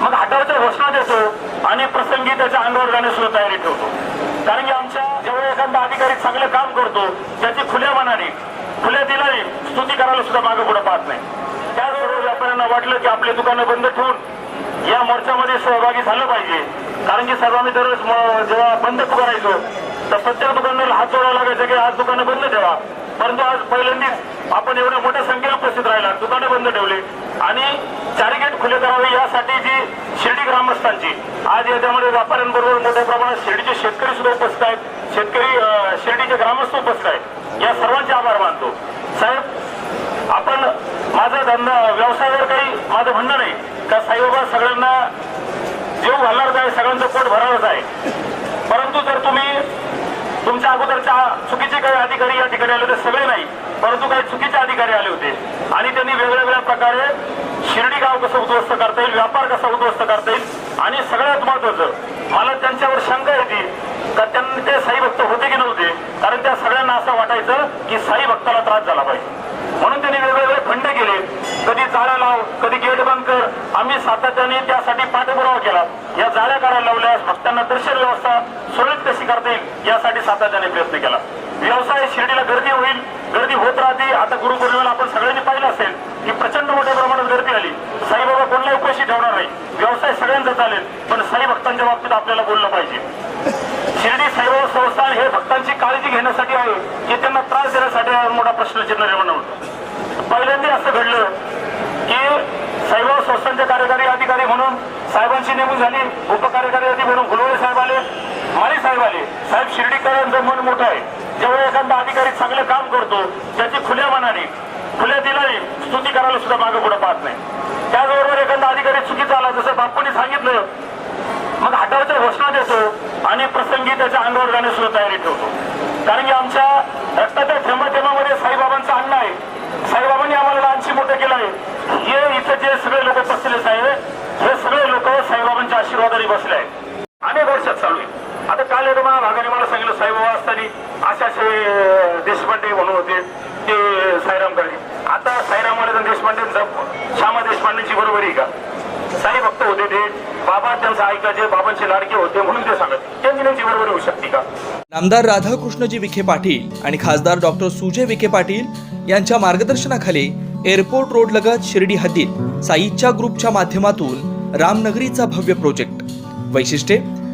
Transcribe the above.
मग हटावच्या घोषणा देतो आणि प्रसंगी त्याच्या अंगावर जाण्यास तयारी ठेवतो. कारण की आमच्या जेव्हा एखादा अधिकारी चांगलं काम करतो त्याची खुल्या मनाने खुल्या दिलाने स्तुती करायला सुद्धा मागे पुढे पाहत नाही. त्याचबरोबर व्यापाऱ्यांना वाटलं की आपले दुकानं बंद ठेवून या मोर्चामध्ये सहभागी झालं पाहिजे. कारण की सर्व आम्ही जेव्हा बंद करायचो तर प्रत्येक दुकानदाराला हात जोडावा लागायचं की आज दुकानं बंद ठेवा. परंतु आज पहिल्यांदाच आपण एवढ्या मोठ्या संख्येने उपस्थित राहिला. दुकानं बंद ठेवली. आणि चारी गेट खुले करावे यासाठी जी शिर्डी ग्रामस्थांची आज याच्यामध्ये व्यापाऱ्यांबरोबर मोठ्या प्रमाणात शिर्डीचे शेतकरी सुद्धा उपस्थित आहेत. शेतकरी शिर्डीचे ग्रामस्थ उपस्थित आहेत. या सर्वांचे आभार मानतो. साहेब आपण माझा धंदा व्यवसायावर काही माझं म्हणणं नाही का साईबाबा सगळ्यांना जीव घालणारच आहे सगळ्यांचं पोट भरावंच आहे. परंतु जर तुम्ही तुमच्या अगोदरच्या चुकीचे काही अधिकारी या ठिकाणी आले होते सगळे नाही परंतु काही चुकीचे अधिकारी आले होते. आणि त्यांनी वेगळ्या प्रकारे शिर्डी गाव कसं उद्ध्वस्त करता येईल व्यापार कसा उद्ध्वस्त करता येईल आणि सगळ्यात महत्वाचं मला त्यांच्यावर शंका येते का त्यांनी ते साई भक्त होते की नव्हते? कारण त्या सगळ्यांना असं वाटायचं की साई भक्ताला त्रास झाला पाहिजे. म्हणून त्यांनी वेगवेगळे खंड केले कधी जाळ्या लाव कधी गेट बंद कर. आम्ही सातत्याने त्यासाठी पाठपुरावा केला. या जाळ्या करायला लावल्यास भक्तांना दर्शन व्यवस्था सुरळीत कशी करता येईल यासाठी सातत्याने प्रयत्न केला. व्यवसाय शिर्डीला गर्दी होईल गर्दी होत राहते. आता गुरुपौर्णिमेला आपण सगळ्यांनी पाहिलं असेल की प्रचंड मोठ्या प्रमाणात गर्दी आली. साईबाबा कोणलाही उपाशी ठेवणार नाही. व्यवसाय सगळ्यांचा चालेल पण साई भक्तांच्या बाबतीत आपल्याला बोललं पाहिजे. शिर्डी साईबाबा संस्थान हे भक्तांची काळजी घेण्यासाठी आहे की त्यांना त्रास देण्यासाठी मोठा प्रश्नचिन्ह निर्माण होतो. पहिल्यांदा असं घडलं की सर्व संस्थांचे कार्यकारी अधिकारी म्हणून साहेबांची नेमणूक झाली. उपकार्यकारी अधिकारी म्हणून गुलवळे साहेब आले माळी साहेब आले. साहेब शिर्डीकरांचं मन मोठं आहे. जेव्हा एखादा अधिकारी चांगलं काम करतो त्याची खुल्या मनाने खुल्या दिलाने स्तुती करायला सुद्धा मागे पुढे पाहत नाही. त्याचबरोबर एखादा अधिकारी चुकीचा आला जसं बापूंनी सांगितलं मग हटावच्या घोषणा देतो आणि प्रसंगी त्याच्या अंगावर जाण्यास सुद्धा तयारी ठेवतो. कारण की आमच्या रक्ताच्या थेंबात थेंबामध्ये साईबाबांचं अन्न आहे साईबाबांनी आम्हाला लहानशी मोठं केलं आहे हे इथं जे सगळे लोक बसलेले साहेब हे सगळे लोक साईबाबांच्या आशीर्वादाने बसले आहेत अनेक वर्षात चालू आहे. आता काल एका मला भागाने मला सांगितलं साहेब हो, असताना असे असे देशपांडे म्हणून होते ते साईरामकडे आता साईराम आणि देशपांडे श्यामा देशपांडेंची बरोबर आहे का? साई भक्त होते ते. बाबा त्यांचं ऐकायचे बाबांचे लाडके होते म्हणून ते सांगत त्यांची त्यांची बरोबरी होऊ शकते का? नामदार राधाकृष्णजी विखे पाटील आणि खासदार डॉक्टर सुजय विखे पाटील यांच्या मार्गदर्शनाखाली एअरपोर्ट रोड लगत शिर्डी हद्दीत साईच्या ग्रुपच्या माध्यमातून रामनगरीचा भव्य प्रोजेक्ट. वैशिष्ट्ये